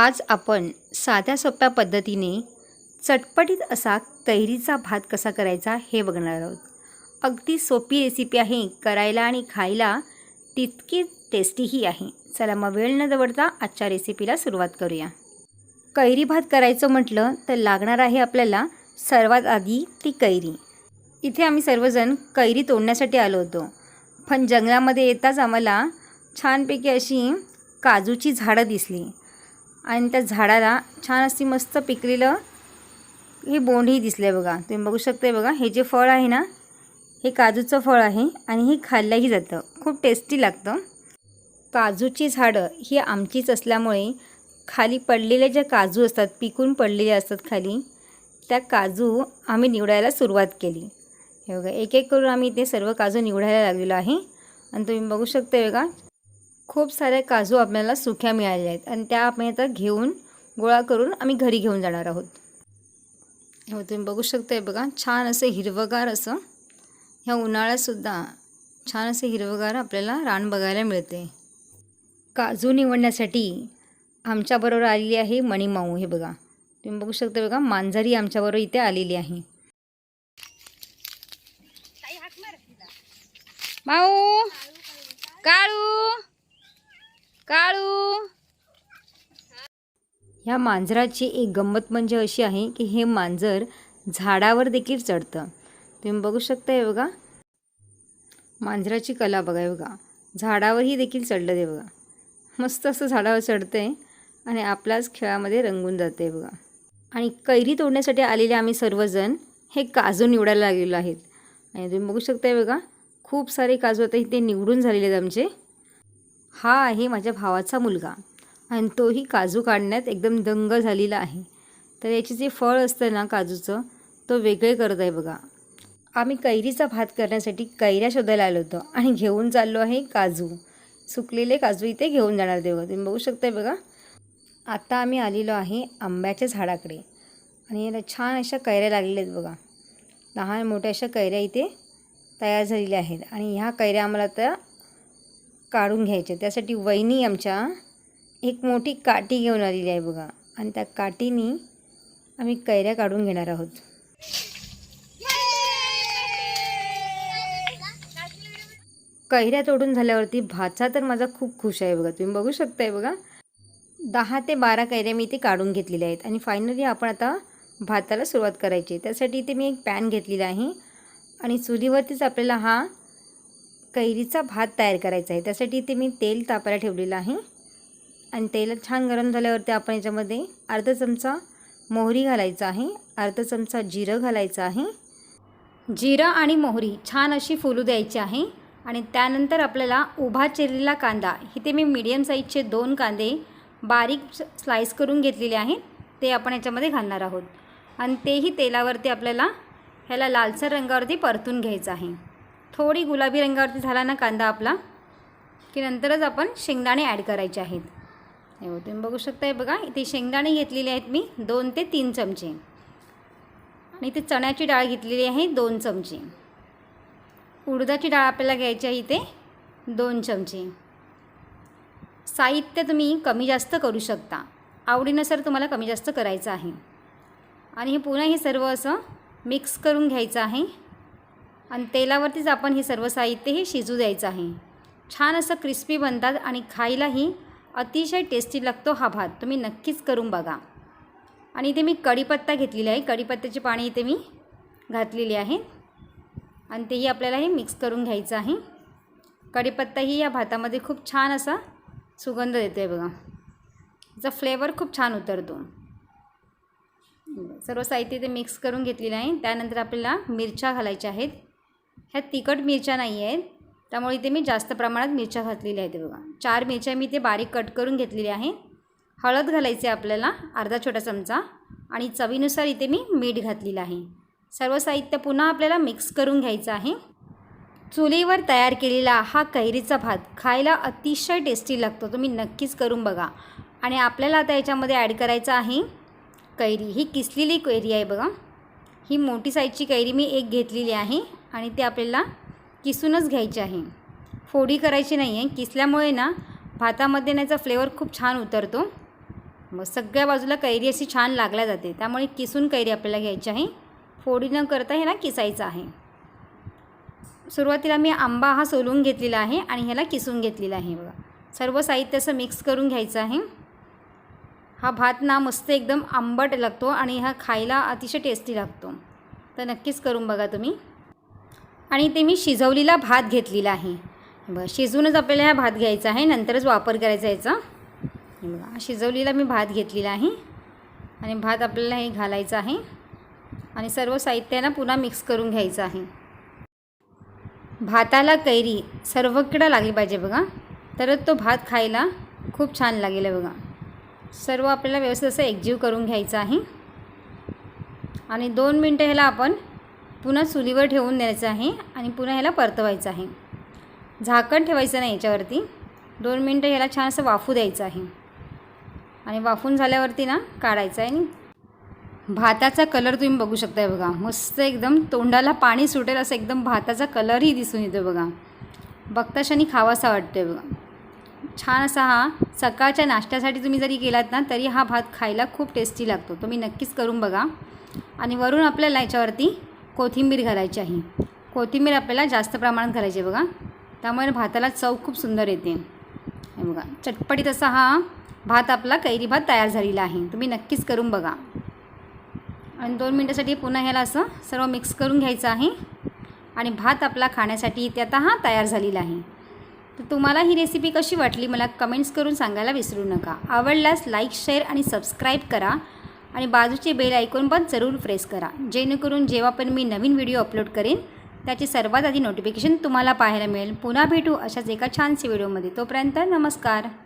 आज आपण साध्या सोप्या पद्धतीने चटपटीत असा कैरीचा भात कसा करायचा हे बघणार आहोत. अगदी सोपी रेसिपी आहे करायला आणि खायला तितकी टेस्टीही आहे. चला मग वेळ न दवडता आजच्या रेसिपीला सुरुवात करूया. कैरी भात करायचं म्हटलं तर लागणार आहे आपल्याला सर्वात आधी ती कैरी. इथे आम्ही सर्वजण कैरी तोडण्यासाठी आलो होतो. पण जंगलामध्ये येताच आम्हाला छानपैकी अशी काजूची झाडं दिसली. आणि त्या झाडाला छान अशी मस्त पिकलेलं हे बोंडही दिसले बघा. तुम्ही बघू शकते बघा. हे जे फळ आहे ना हे काजूचं फळ आहे आणि हे खाल्लंही जातं. खूप टेस्टी लागतं. काजूची झाडं ही आमचीच असल्यामुळे खाली पडलेले जे काजू असतात पिकून पडलेले असतात खाली त्या काजू आम्ही निवडायला सुरुवात केली. हे बघा एक एक करून आम्ही ते सर्व काजू निवडायला लागलेलो आहे. आणि तुम्ही बघू शकता बघा खूप साऱ्या काजू आपल्याला सुक्या मिळाल्या आहेत. आणि त्या आपण आता घेऊन गोळा करून आम्ही घरी घेऊन जाणार आहोत. हो तुम्ही बघू शकताय बघा छान असं हिरवगार असं ह्या उन्हाळ्यातसुद्धा छान असं हिरवगार आपल्याला रान बघायला मिळते. काजू निवडण्यासाठी आमच्याबरोबर आलेली आहे मणिमाऊ हे बघा. तुम्ही बघू शकता बघा मांजरी आमच्याबरोबर इथे आलेली आहे. माऊ काळू काळू. ह्या मांजराची एक गंमत म्हणजे अशी आहे की हे मांजर झाडावर देखील चढतं. तुम्ही बघू शकता हे बघा. मांजराची कला बघा हे बघा. झाडावरही देखील चढलं ते बघा. मस्त असं झाडावर चढतंय आणि आपल्याच खेळामध्ये रंगून जाते बघा. आणि कैरी तोडण्यासाठी आलेले आम्ही सर्वजण हे काजू निवडायला लागलेलो आहेत. आणि तुम्ही बघू शकता बघा. खूप सारे काजू आता इथे निवडून झालेले आहेत आमचे. हा आहे माझ्या भावाचा मुलगा. आणि तोही काजू काढण्यात एकदम दंग झालेला आहे. तर याचे जे फळ असतं ना काजूचं तो वेगळे करत आहे बघा. आम्ही कैरीचा भात करण्यासाठी कैऱ्या शोधायला आलो होतो आणि घेऊन चाललो आहे काजू. सुकलेले काजू इथे घेऊन जाणार ते तुम्ही बघू शकताय बघा. आता आम्ही आलेलो आहे आंब्याच्या झाडाकडे. आणि याला छान अशा कैऱ्या लागलेल्या आहेत बघा. लहान मोठ्या अशा कैऱ्या इथे तयार झालेल्या आहेत. आणि ह्या कैऱ्या आम्हाला आता काढून घ्यायचे. त्यासाठी वहिनी आमच्या एक मोठी काठी घेऊन आलेली आहे बघा. आणि त्या काठीनी आम्ही कैऱ्या काढून घेणार आहोत. कैऱ्या तोडून झाल्यावरती भाचा तर माझा खूप खुश आहे बघा. तुम्ही बघू शकताय बघा. दहा ते बारा कैऱ्या मी इथे काढून घेतलेल्या आहेत. आणि फायनली आपण आता भाताला सुरुवात करायची आहे. त्यासाठी इथे मी एक पॅन घेतलेला आहे. आणि चुलीवरतीच आपल्याला हा कैरीचा भात तयार करायचा आहे. त्यासाठी इथे मी तेल तापायला ठेवलेलं आहे. आणि तेल छान गरम झाल्यावरती आपण याच्यामध्ये अर्धा चमचा मोहरी घालायचा आहे. अर्धा चमचा जिरं घालायचं आहे. जिरं आणि मोहरी छान अशी फुलू द्यायची आहे. आणि त्यानंतर आपल्याला उभा चिरलेला कांदा इथे मी मीडियम साईजचे दोन कांदे बारीक स्लाईस करून घेतलेले आहेत. ते आपण याच्यामध्ये घालणार आहोत. आणि तेही तेलावरती आपल्याला ह्याला लालसर रंगावरती परतून घ्यायचं आहे. थोडी गुलाबी रंगावरती झाला ना कांदा आपला की नंतरच आपण शेंगदाणे ॲड करायचे आहेत. हे तुम्ही बघू शकताय बघा इथे शेंगदाणे घेतलेले आहेत मी दोन ते तीन चमचे. आणि इथे चण्याची डाळ घेतलेली आहे दोन चमचे. उडदाची डाळ आपल्याला घ्यायची आहे इथे दोन चमचे. साहित्य तुम्ही कमी जास्त करू शकता. आवडीनुसार तुम्हाला कमी जास्त करायचं आहे. आणि हे पुन्हा हे सर्व असं मिक्स करून घ्यायचं आहे. आणि तेलावरतीच आपण हे सर्व साहित्य हे शिजू द्यायचं आहे. छान असं क्रिस्पी बनतात आणि खायलाही अतिशय टेस्टी लागतो हा भात. तुम्ही नक्कीच करून बघा. आणि इथे मी कढीपत्ता घेतलेला आहे. कढीपत्त्याची पाणी इथे मी घातलेली आहे. आणि तेही आपल्याला हे मिक्स करून घ्यायचं आहे. कढीपत्ताही या भातामध्ये खूप छान असा सुगंध देतो आहे बघा. त्याचा फ्लेवर खूप छान उतरतो. सर्व साहित्य ते मिक्स करून घेतलेलं आहे. त्यानंतर आपल्याला मिरच्या घालायच्या आहेत. ह्या तिखट मिरच्या नाही आहेत त्यामुळे इथे मी जास्त प्रमाणात मिरच्या घातलेल्या आहेत बघा. चार मिरच्या मी इथे बारीक कट करून घेतलेल्या आहे हळद घालायचे आपल्याला अर्धा छोटा चमचा. आणि चवीनुसार इथे मी मीठ घातलेलं आहे. सर्व साहित्य पुन्हा आपल्याला मिक्स करून घ्यायचं आहे. चुलीवर तयार केलेला हा कैरीचा भात खायला अतिशय टेस्टी लागतो तुम्ही नक्कीच करून बघा. आणि आपल्याला आता याच्यामध्ये ॲड करायचं आहे कैरी. ही किसलेली कैरी आहे बघा. ही मोठी साईजची कैरी मी एक घेतलेली आहे. आणि ते आपल्याला किसूनच घ्यायचे आहे. फोडी करायची नाही आहे. किसल्यामुळे ना भातामध्ये ना याचा फ्लेवर खूप छान उतरतो. मग सगळ्या बाजूला कैरी अशी छान लागल्या जाते. त्यामुळे किसून कैरी आपल्याला घ्यायची आहे. फोडी न करता ह्याला किसायचं आहे. सुरुवातीला मी आंबा हा सोलून घेतलेला आहे आणि ह्याला किसून घेतलेला आहे बघा. सर्व साहित्य असं मिक्स करून घ्यायचं आहे. हा भात ना मस्त एकदम आंबट लागतो आणि हा खायला अतिशय टेस्टी लागतो. तर नक्कीच करून बघा तुम्ही. आणि ते मी शिजवलेला भात घेतलेला आहे. बरं शिजवूनच आपल्याला हा भात घ्यायचा आहे नंतरच वापर करायचा याचा. बघा शिजवलेला मी भात घेतलेला आहे आणि भात आपल्याला हे घालायचं आहे आणि सर्व साहित्याला पुन्हा मिक्स करून घ्यायचं आहे. भाताला कैरी सर्वकडं लागली पाहिजे बघा तरच तो भात खायला खूप छान लागेल आहे बघा. सर्व आपल्याला व्यवस्थित असं एकजीव करून घ्यायचं आहे. आणि दोन मिनटं ह्याला आपण पुन्हा चुलीवर ठेवून द्यायचं आहे आणि पुन्हा ह्याला परतवायचं आहे. झाकण ठेवायचं नाही याच्यावरती. दोन मिनटं ह्याला छान असं वाफू द्यायचं आहे. आणि वाफून झाल्यावरती ना काढायचं आहे. आणि भाताचा कलर तुम्ही बघू शकताय बघा. मस्त एकदम तोंडाला पाणी सुटेल असं एकदम भाताचा कलरही दिसून येतो बघा. बघता क्षणी खावासा वाटतोय बघा. छान असा हा सकाळच्या नाश्त्यासाठी तुम्ही जरी गेलात ना तरी हा भात खायला खूप टेस्टी लागतो. तुम्ही नक्कीच करून बघा. आणि वरून आपल्याला याच्यावरती कोथिंबीर घालायची आहे. कोथिंबीर आपल्याला जास्त प्रमाणात घालायची आहे बघा. त्यामुळे भाताला चव खूप सुंदर येते. हे बघा चटपटीत असा हा भात आपला कैरी भात तयार झालेला आहे. तुम्ही नक्कीच करून बघा. आणि दोन मिनटासाठी पुन्हा ह्याला असं सर्व मिक्स करून घ्यायचं आहे. आणि भात आपला खाण्यासाठी इथे आता हा तयार झालेला आहे. तर तुम्हाला ही रेसिपी कशी वाटली मला कमेंट्स करून सांगायला विसरू नका. आवडल्यास लाईक शेअर आणि सबस्क्राईब करा. आणि बाजूचे बेल ऐकून पण जरूर प्रेस करा. जेणेकरून जेव्हा पण मी नवीन व्हिडिओ अपलोड करेन त्याची सर्वात आधी नोटिफिकेशन तुम्हाला पाहायला मिळेल. पुन्हा भेटू अशाच एका छानसे व्हिडिओमध्ये. तोपर्यंत नमस्कार.